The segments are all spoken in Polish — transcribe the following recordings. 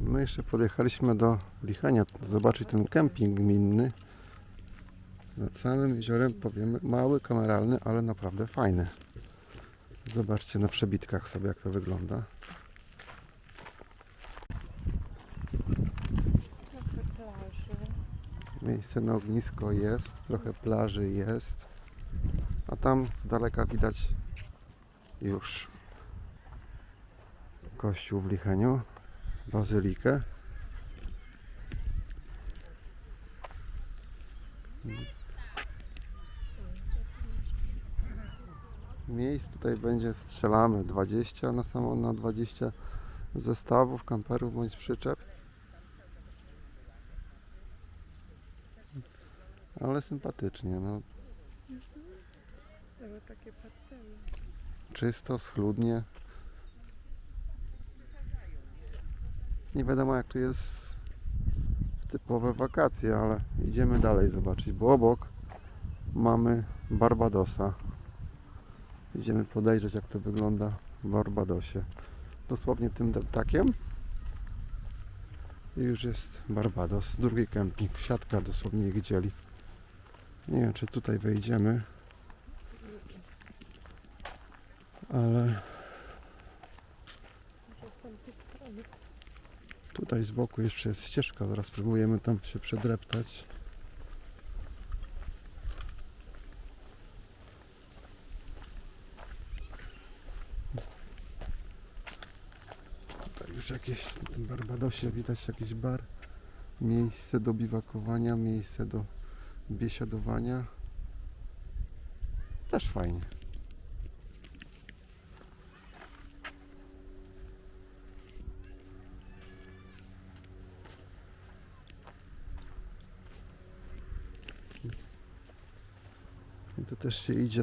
My jeszcze podjechaliśmy do Lichenia, zobaczyć ten kemping gminny. Nad samym jeziorem, powiemy, mały, kameralny, ale naprawdę fajny. Zobaczcie na przebitkach sobie, jak to wygląda. Trochę plaży. Miejsce na ognisko jest, trochę plaży jest. A tam z daleka widać już kościół w Licheniu, bazylikę. Miejsc tutaj będzie strzelamy 20 na samo na 20 zestawów, kamperów bądź przyczep. Ale sympatycznie, no Tego takie parcele. czysto, schludnie. Nie wiadomo jak tu jest w typowe wakacje, ale idziemy dalej zobaczyć, bo obok mamy Barbadosa. Idziemy podejrzeć jak to wygląda w Barbadosie. Dosłownie tym deptakiem. I już jest Barbados, drugi kemping, siatka dosłownie ich dzieli. Nie wiem czy tutaj wejdziemy, ale Może z tamtej strony. Tutaj z boku jeszcze jest ścieżka, zaraz spróbujemy tam się przedreptać. Tutaj już jakieś w Barbadosie widać jakiś bar. Miejsce do biwakowania, miejsce do biesiadowania. Też fajnie. Też się idzie,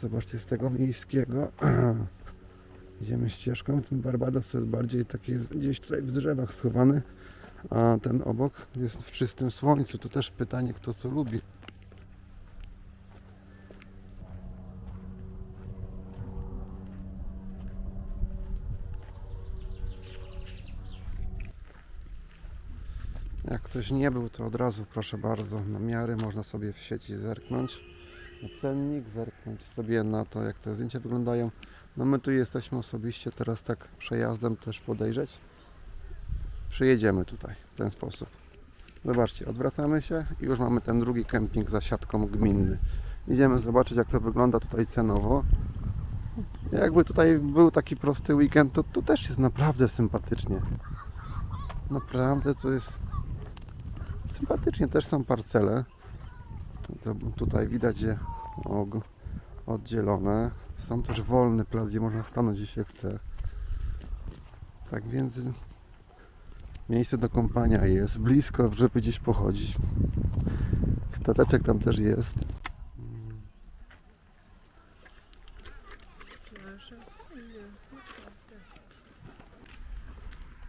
zobaczcie, z tego miejskiego. Idziemy ścieżką. Ten Barbados jest bardziej taki gdzieś tutaj w drzewach schowany, a ten obok jest w czystym słońcu. To też pytanie, kto co lubi. Jak ktoś nie był, to od razu proszę bardzo, na miary można sobie w sieci zerknąć na cennik, zerknąć sobie na to, jak te zdjęcia wyglądają. No my tu jesteśmy osobiście teraz tak przejazdem też podejrzeć. Przyjedziemy tutaj w ten sposób. Zobaczcie, odwracamy się i już mamy ten drugi kemping za siatką gminny. Idziemy zobaczyć, jak to wygląda tutaj cenowo. Jakby tutaj był taki prosty weekend, to tu też jest naprawdę sympatycznie. Naprawdę tu jest sympatycznie. Też są parcele. To tutaj widać je oddzielone. Są też wolny plac, gdzie można stanąć, gdzie się chce. Tak więc miejsce do kąpania jest blisko, żeby gdzieś pochodzić. Stateczek tam też jest.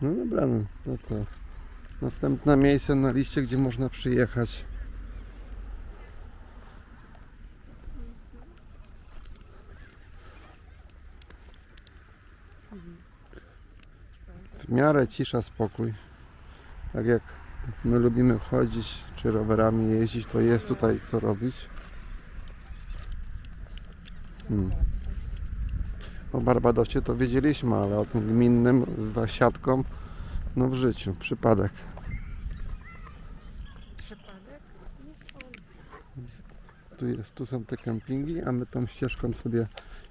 No dobra, no, no to następne miejsce na liście, gdzie można przyjechać. W miarę cisza, spokój. Tak jak my lubimy chodzić, czy rowerami jeździć, to jest tutaj co robić. Hmm. O Barbadosie to wiedzieliśmy, ale o tym gminnym za siatką, no w życiu, przypadek. Przypadek? Nie sądzę. Tu, jest, tu są te kempingi, a my tą ścieżką sobie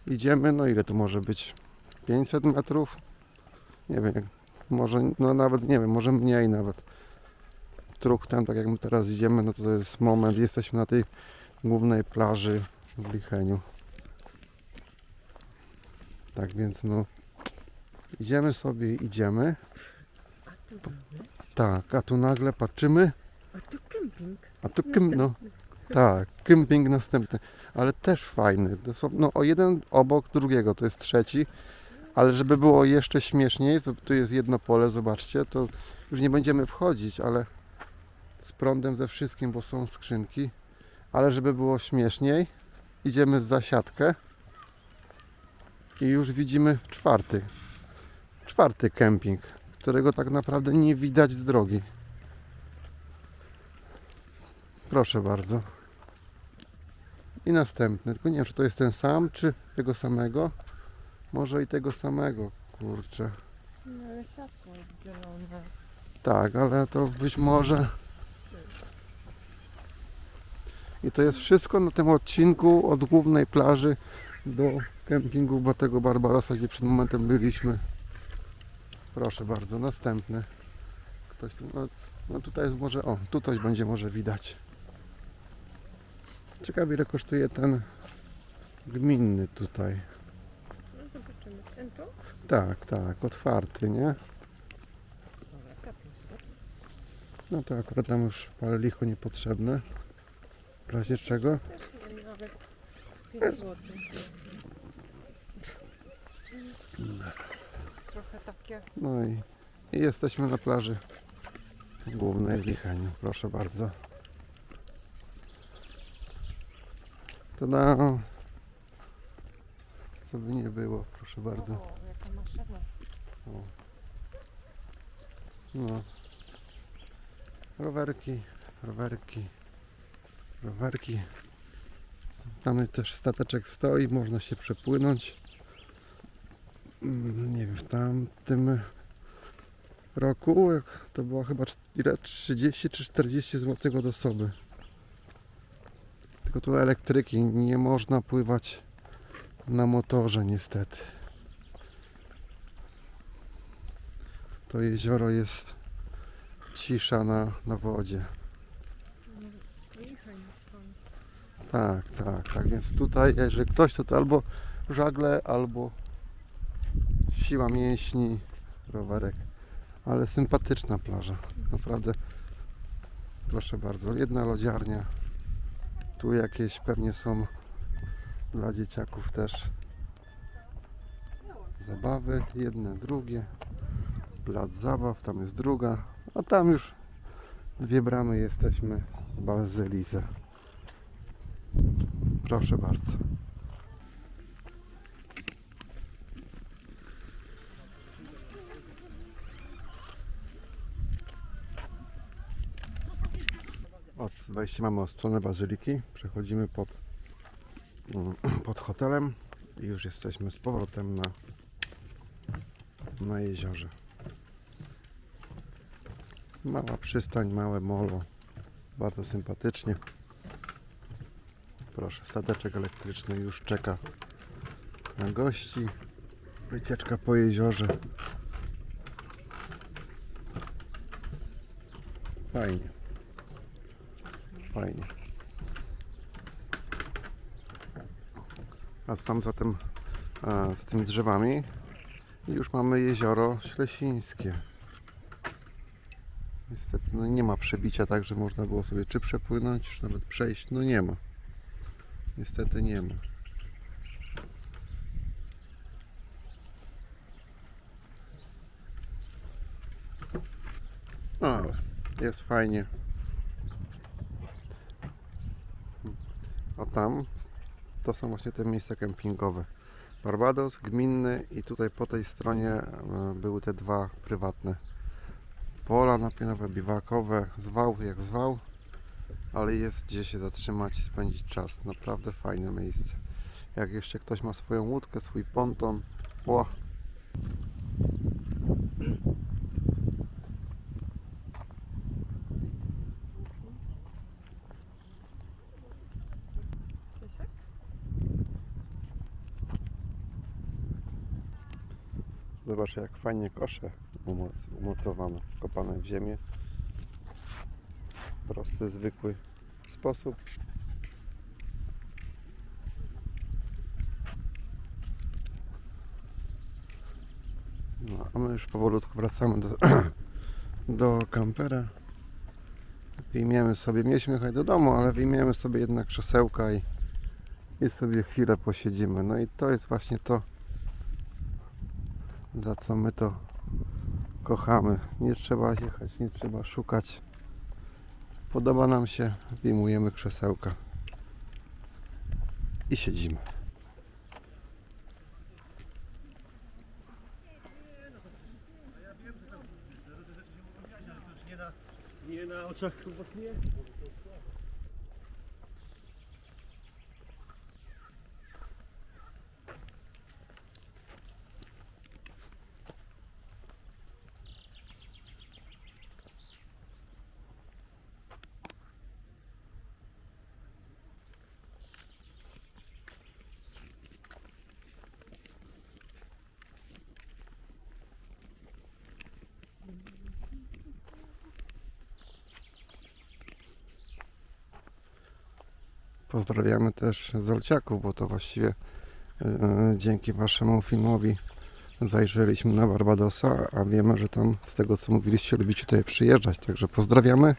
idziemy. No ile to może być? 500 metrów? Nie wiem, może, no nawet nie wiem, może mniej nawet. Truchtem, tak jak my teraz idziemy, no to, to jest moment, jesteśmy na tej głównej plaży w Licheniu. Tak więc no, idziemy sobie, idziemy. A tu, Tak, a tu nagle patrzymy, a tu kemping. a tu kim, no, Tak, kemping następny, ale też fajny. Dosłownie, no o jeden obok drugiego, to jest trzeci, ale żeby było jeszcze śmieszniej, to tu jest jedno pole, zobaczcie, to już nie będziemy wchodzić, ale z prądem ze wszystkim, bo są skrzynki, ale żeby było śmieszniej, idziemy za siatkę i już widzimy czwarty, czwarty kemping, którego tak naprawdę nie widać z drogi. Proszę bardzo. I następny, tylko nie wiem, czy to jest ten sam, czy tego samego. Może i tego samego, kurczę. No ale światło jest zielone. Tak, ale to być może. I to jest wszystko na tym odcinku od głównej plaży do kempingu Batego Barbarossa, gdzie przed momentem byliśmy. Proszę bardzo, następny. Ktoś tu, no, no tutaj jest może, o, tu coś będzie może widać. Ciekawie ile kosztuje ten gminny tutaj. Tu? Tak, tak, otwarty, nie? No to akurat tam już parę licho niepotrzebne. W razie czego? Też nie wiem, nawet 5 zł. Trochę takie No i, i jesteśmy na plaży głównej w Licheniu. Proszę bardzo. Tada! Co by nie było, proszę bardzo. O, jaka maszyna. No. Rowerki, rowerki, rowerki. Tam też stateczek stoi, można się przepłynąć. Mm, Nie wiem, w tamtym roku to było chyba ile? 30 czy 40 zł od osoby. Tylko tu elektryki, nie można pływać na motorze niestety. To jezioro jest cisza na, na wodzie. Tak, tak, tak. Więc tutaj, jeżeli ktoś to, to albo żagle, albo siła mięśni, rowerek. Ale sympatyczna plaża. Naprawdę. Proszę bardzo. Jedna lodziarnia. Tu jakieś pewnie są dla dzieciaków też zabawy. Jedne, drugie. Plac zabaw, tam jest druga. A tam już dwie bramy jesteśmy w Bazylice. Proszę bardzo. Od wejścia mamy od stronę bazyliki. Przechodzimy pod, pod hotelem i już jesteśmy z powrotem na, na jeziorze. Mała przystań, małe molo. Bardzo sympatycznie. Proszę, sadeczek elektryczny już czeka na gości. Wycieczka po jeziorze. Fajnie. Fajnie. A tam za, tym, a, za tymi drzewami już mamy jezioro Ślesińskie. Niestety no nie ma przebicia tak, że można było sobie czy przepłynąć, czy nawet przejść. No nie ma. Niestety nie ma. No, ale jest fajnie. A tam to są właśnie te miejsca kempingowe. Barbados, gminny i tutaj po tej stronie e, były te dwa prywatne. Pola napionowe, biwakowe, zwał jak zwał ale jest gdzie się zatrzymać i spędzić czas. Naprawdę fajne miejsce. Jak jeszcze ktoś ma swoją łódkę, swój ponton, ła, Zobacz jak fajnie kosze umoc, umocowane, wkopane w ziemię. Prosty, zwykły sposób. No, a my już powolutku wracamy do, do kampera. Wyjmiemy sobie, mieliśmy jechać do domu, ale wyjmiemy sobie jednak krzesełka i, i sobie chwilę posiedzimy. No i to jest właśnie to, za co my to kochamy. Nie trzeba jechać, nie trzeba szukać. Podoba nam się, wyjmujemy krzesełka i siedzimy. Nie na oczach chyba nie. Pozdrawiamy też Zolciaków, bo to właściwie e, dzięki Waszemu filmowi zajrzeliśmy na Barbadosa, a wiemy, że tam z tego co mówiliście lubicie tutaj przyjeżdżać. Także pozdrawiamy